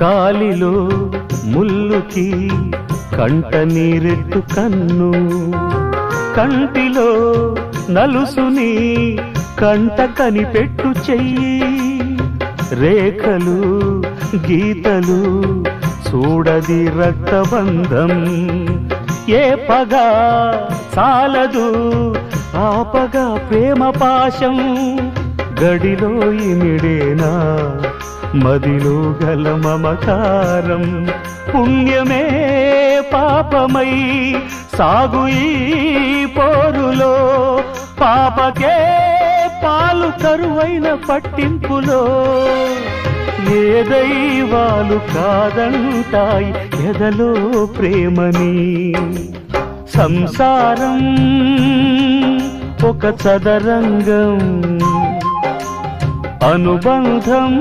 కాలిలో ముల్లుకి కంట నీరెట్టు కన్ను. కంటిలో నలుసుని కంట కనిపెట్టు చెయ్యి. రేఖలు గీతలు చూడది రక్తబంధం. ఏ పగా చాలదు ఆపగా ప్రేమ పాశం. గడిలో ఇమిడేనా? మదిలో గల మమకారం పుణ్యమే పాపమై సాగు ఈ పోరులో. పాపకే పాలు కరువైన పట్టింపులో. ఏ దైవాలు కాదంటాయి ఎదలో ప్రేమని? సంసారం ఒక చదరంగం. అనుబంధం